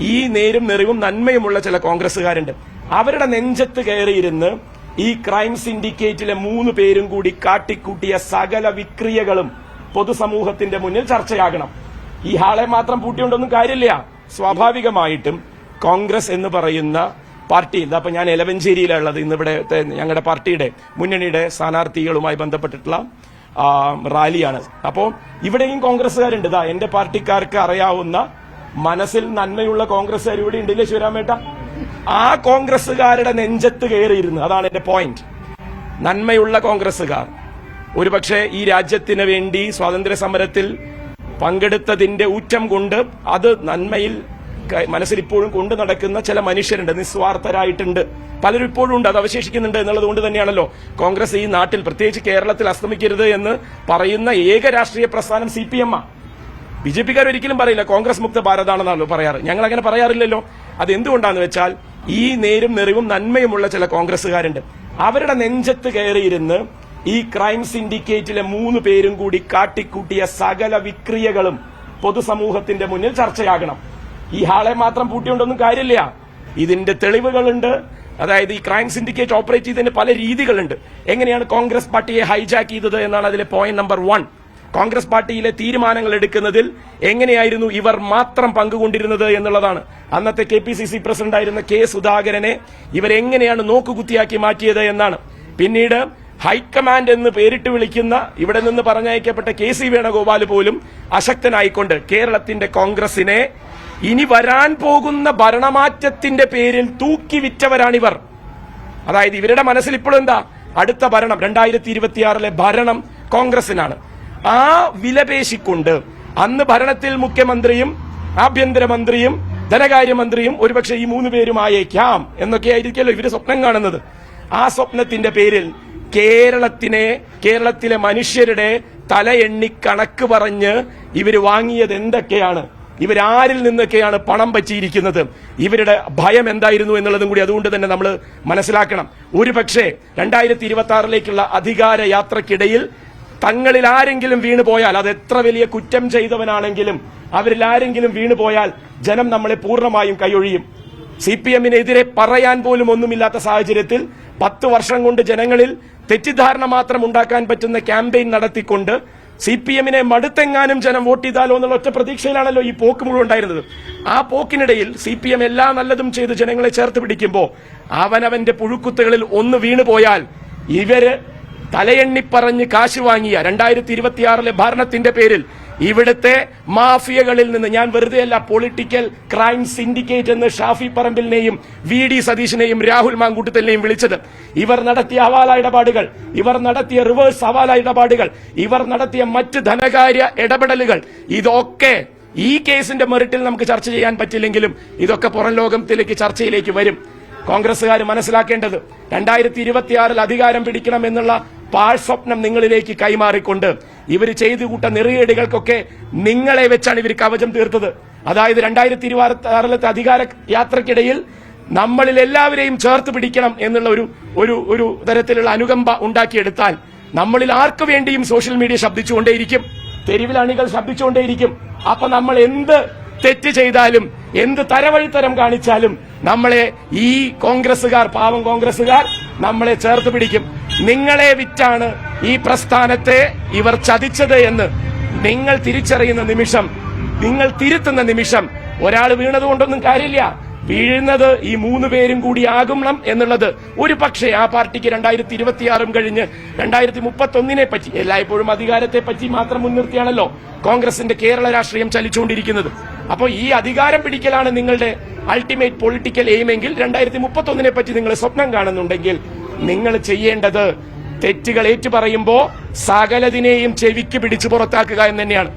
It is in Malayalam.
ഈ നേരും നിറവും നന്മയുമുള്ള ചില കോൺഗ്രസ്സുകാരുണ്ട്. അവരുടെ നെഞ്ചത്ത് കയറിയിരുന്ന് ഈ ക്രൈം സിൻഡിക്കേറ്റിലെ മൂന്ന് പേരും കൂടി കാട്ടിക്കൂട്ടിയ സകല വിക്രിയകളും പൊതുസമൂഹത്തിന്റെ മുന്നിൽ ചർച്ചയാകണം. ഈ ഹാളെ മാത്രം പൂട്ടിയോണ്ടൊന്നും കാര്യമില്ല. സ്വാഭാവികമായിട്ടും കോൺഗ്രസ് എന്ന് പറയുന്ന പാർട്ടി ഇതാ ഞാൻ എലവഞ്ചേരിയിലുള്ളത് ഇന്ന് ഇവിടെ ഞങ്ങളുടെ പാർട്ടിയുടെ മുന്നണിയുടെ സ്ഥാനാർത്ഥികളുമായി ബന്ധപ്പെട്ടിട്ടുള്ള റാലിയാണ്. അപ്പോൾ ഇവിടെയും കോൺഗ്രസ്സുകാരുണ്ട്. ഇതാ എന്റെ പാർട്ടിക്കാർക്ക് അറിയാവുന്ന മനസ്സിൽ നന്മയുള്ള കോൺഗ്രസ്സുകാർ ഇവിടെ ഉണ്ടല്ലേ ശിവരാമേട്ട? ആ കോൺഗ്രസ്സുകാരുടെ നെഞ്ചത്ത് കയറിയിരുന്നു. അതാണ് എന്റെ പോയിന്റ് നന്മയുള്ള കോൺഗ്രസ്സുകാർ. ഒരുപക്ഷെ ഈ രാജ്യത്തിന് വേണ്ടി സ്വാതന്ത്ര്യ സമരത്തിൽ പങ്കെടുത്തതിന്റെ ഊറ്റം കൊണ്ട് അത് നന്മയിൽ മനസ്സിൽ ഇപ്പോഴും കൊണ്ടു നടക്കുന്ന ചില മനുഷ്യരുണ്ട് നിസ്വാർത്ഥരായിട്ടുണ്ട്. പലരും ഇപ്പോഴും ഉണ്ട് അത് അവശേഷിക്കുന്നുണ്ട് എന്നുള്ളത് കൊണ്ട് തന്നെയാണല്ലോ കോൺഗ്രസ് ഈ നാട്ടിൽ പ്രത്യേകിച്ച് കേരളത്തിൽ അസ്തമിക്കരുത് എന്ന് പറയുന്ന ഏക രാഷ്ട്രീയ പ്രസ്ഥാനം C P M B J പിക്കാർ ഒരിക്കലും പറയില്ല കോൺഗ്രസ് മുക്ത ഭാരതാണെന്നാണല്ലോ പറയാറ്. ഞങ്ങൾ അങ്ങനെ പറയാറില്ലല്ലോ. അത് എന്തുകൊണ്ടാന്ന് വെച്ചാൽ ഈ നേരും നെറിവും നന്മയുമുള്ള ചില കോൺഗ്രസ്സുകാരുണ്ട്. അവരുടെ നെഞ്ചത്ത് കയറിയിരുന്ന് ഈ ക്രൈം സിൻഡിക്കേറ്റിലെ മൂന്ന് പേരും കൂടി കാട്ടിക്കൂട്ടിയ സകല വിക്രിയകളും പൊതുസമൂഹത്തിന്റെ മുന്നിൽ ചർച്ചയാകണം. ഈ ഹാളെ മാത്രം പൂട്ടിയുണ്ടൊന്നും കാര്യമില്ല. ഇതിന്റെ തെളിവുകളുണ്ട്. അതായത് ഈ ക്രൈം സിൻഡിക്കേറ്റ് ഓപ്പറേറ്റ് ചെയ്തതിന് പല രീതികളുണ്ട്. എങ്ങനെയാണ് കോൺഗ്രസ് പാർട്ടിയെ ഹൈജാക്ക് ചെയ്തത് എന്നാണ് അതിലെ പോയിന്റ് നമ്പർ വൺ കോൺഗ്രസ് പാർട്ടിയിലെ തീരുമാനങ്ങൾ എടുക്കുന്നതിൽ എങ്ങനെയായിരുന്നു ഇവർ മാത്രം പങ്കുകൊണ്ടിരുന്നത് എന്നുള്ളതാണ്. അന്നത്തെ K P C C president ആയിരുന്ന കെ സുധാകരനെ ഇവരെങ്ങനെയാണ് നോക്കുകുത്തിയാക്കി മാറ്റിയത് എന്നാണ്. പിന്നീട് ഹൈക്കമാൻഡ് എന്ന് പേരിട്ട് വിളിക്കുന്ന ഇവിടെ നിന്ന് പറഞ്ഞയക്കപ്പെട്ട കെ സി വേണുഗോപാൽ പോലും അശക്തനായിക്കൊണ്ട് കേരളത്തിന്റെ കോൺഗ്രസിനെ ഇനി വരാൻ പോകുന്ന ഭരണമാറ്റത്തിന്റെ പേരിൽ തൂക്കി വിറ്റവരാണിവർ അതായത് ഇവരുടെ മനസ്സിൽ ഇപ്പോഴും എന്താ അടുത്ത ഭരണം രണ്ടായിരത്തി ഇരുപത്തിയാറിലെ ഭരണം കോൺഗ്രസിനാണ്. ആ വിലപേശിക്കൊണ്ട് അന്ന് ഭരണത്തിൽ മുഖ്യമന്ത്രിയും ആഭ്യന്തരമന്ത്രിയും ധനകാര്യമന്ത്രിയും ഒരുപക്ഷെ ഈ മൂന്ന് പേരും ആയേക്കാം എന്നൊക്കെ ആയിരിക്കല്ലോ ഇവർ സ്വപ്നം കാണുന്നത്. ആ സ്വപ്നത്തിന്റെ പേരിൽ കേരളത്തിനെ കേരളത്തിലെ മനുഷ്യരുടെ തല എണ്ണി കണക്ക് പറഞ്ഞ് ഇവർ വാങ്ങിയത് എന്തൊക്കെയാണ്? ഇവരാരിൽ നിന്നൊക്കെയാണ് പണം പറ്റിയിരിക്കുന്നത്. ഇവരുടെ ഭയം എന്തായിരുന്നു എന്നുള്ളതും കൂടി അതുകൊണ്ട് തന്നെ നമ്മൾ മനസ്സിലാക്കണം. ഒരു പക്ഷേ രണ്ടായിരത്തി ഇരുപത്തി ആറിലേക്കുള്ള അധികാര യാത്രക്കിടയിൽ തങ്ങളിൽ ആരെങ്കിലും വീണു പോയാൽ അത് എത്ര വലിയ കുറ്റം ചെയ്തവനാണെങ്കിലും അവരിൽ ആരെങ്കിലും വീണു പോയാൽ ജനം നമ്മളെ പൂർണമായും കൈയൊഴിയും. സി പി എമ്മിനെതിരെ പറയാൻ പോലും ഒന്നുമില്ലാത്ത സാഹചര്യത്തിൽ പത്ത് വർഷം കൊണ്ട് ജനങ്ങളിൽ തെറ്റിദ്ധാരണ മാത്രം ഉണ്ടാക്കാൻ പറ്റുന്ന ക്യാമ്പയിൻ നടത്തിക്കൊണ്ട് സി പി എമ്മിനെ മടുത്തെങ്ങാനും ജനം വോട്ട് ചെയ്താലോ എന്നുള്ള ഒറ്റ പ്രതീക്ഷയിലാണല്ലോ ഈ പോക്ക് മുഴുവൻ ഉണ്ടായിരുന്നത്. ആ പോക്കിനിടയിൽ സി പി എം എല്ലാ നല്ലതും ചെയ്ത് ജനങ്ങളെ ചേർത്ത് പിടിക്കുമ്പോൾ അവനവന്റെ പുഴുക്കുത്തുകളിൽ ഒന്ന് വീണു പോയാൽ ഇവർ തലയെണ്ണി പറഞ്ഞ് കാശ് വാങ്ങിയ രണ്ടായിരത്തി ഇരുപത്തിയാറിലെ ഭരണത്തിന്റെ പേരിൽ ഇവിടുത്തെ മാഫിയകളിൽ നിന്ന് ഞാൻ വെറുതെ അല്ല പൊളിറ്റിക്കൽ ക്രൈം സിൻഡിക്കേറ്റ് എന്ന് ഷാഫി പറമ്പിലിനെയും വി ഡി സതീഷിനെയും രാഹുൽ മാങ്കൂട്ടത്തിനെയും വിളിച്ചത്. ഇവർ നടത്തിയ ഹവാല ഇടപാടുകൾ ഇവർ നടത്തിയ റിവേഴ്സ് ഹവാല ഇടപാടുകൾ ഇവർ നടത്തിയ മറ്റ് ധനകാര്യ ഇടപെടലുകൾ ഇതൊക്കെ ഈ കേസിന്റെ മെറിറ്റിൽ നമുക്ക് ചർച്ച ചെയ്യാൻ പറ്റില്ലെങ്കിലും ഇതൊക്കെ പുറം ലോകത്തിലേക്ക് ചർച്ചയിലേക്ക് വരും. കോൺഗ്രസ്സുകാർ മനസ്സിലാക്കേണ്ടത് രണ്ടായിരത്തി ഇരുപത്തിയാറിൽ അധികാരം പിടിക്കണം എന്നുള്ള പാഴ്സ്വപ്നം നിങ്ങളിലേക്ക് കൈമാറിക്കൊണ്ട് ഇവർ ചെയ്തു കൂട്ട നെറിയേടുകൾക്കൊക്കെ നിങ്ങളെ വെച്ചാണ് ഇവർ കവചം തീർത്തത്. അതായത് രണ്ടായിരത്തി ഇരുപത്തി ആറിലത്തെ അധികാര യാത്രക്കിടയിൽ നമ്മളിൽ എല്ലാവരെയും ചേർത്ത് പിടിക്കണം എന്നുള്ള ഒരു ഒരു ഒരു തരത്തിലുള്ള അനുകമ്പ ഉണ്ടാക്കിയെടുത്താൽ നമ്മളിൽ ആർക്കു വേണ്ടിയും സോഷ്യൽ മീഡിയ ശബ്ദിച്ചുകൊണ്ടേയിരിക്കും. തെരുവിൽ അണികൾ ശബ്ദിച്ചുകൊണ്ടേയിരിക്കും. അപ്പൊ നമ്മൾ എന്ത് തെറ്റ് ചെയ്താലും എന്ത് തരവഴിത്തരം കാണിച്ചാലും നമ്മളെ ഈ കോൺഗ്രസുകാർ പാവം കോൺഗ്രസുകാർ നമ്മളെ ചേർത്ത് പിടിക്കും. നിങ്ങളെ വിറ്റാണ് ഈ പ്രസ്ഥാനത്തെ ഇവർ ചതിച്ചത് എന്ന് നിങ്ങൾ തിരിച്ചറിയുന്ന നിമിഷം നിങ്ങൾ തിരുത്തുന്ന നിമിഷം ഒരാൾ വീണത് കൊണ്ടൊന്നും കാര്യമില്ല. വീഴുന്നത് ഈ മൂന്ന് പേരും കൂടി ആകുമണം എന്നുള്ളത് ഒരു പക്ഷേ ആ പാർട്ടിക്ക് രണ്ടായിരത്തി ഇരുപത്തിയാറും കഴിഞ്ഞ് രണ്ടായിരത്തി മുപ്പത്തി ഒന്നിനെ പറ്റി എല്ലായ്പ്പോഴും അധികാരത്തെ പറ്റി മാത്രം മുൻനിർത്തിയാണല്ലോ കോൺഗ്രസിന്റെ കേരള രാഷ്ട്രീയം ചലിച്ചുകൊണ്ടിരിക്കുന്നത്. അപ്പോൾ ഈ അധികാരം പിടിക്കലാണ് നിങ്ങളുടെ അൾട്ടിമേറ്റ് പൊളിറ്റിക്കൽ എയിമെങ്കിൽ രണ്ടായിരത്തി മുപ്പത്തി ഒന്നിനെ പറ്റി നിങ്ങൾ സ്വപ്നം കാണുന്നുണ്ടെങ്കിൽ നിങ്ങൾ ചെയ്യേണ്ടത് തെറ്റുകൾ ഏറ്റുപറയുമ്പോ സകലതിനെയും ചെവിക്ക് പിടിച്ചു പുറത്താക്കുക എന്ന് തന്നെയാണ്.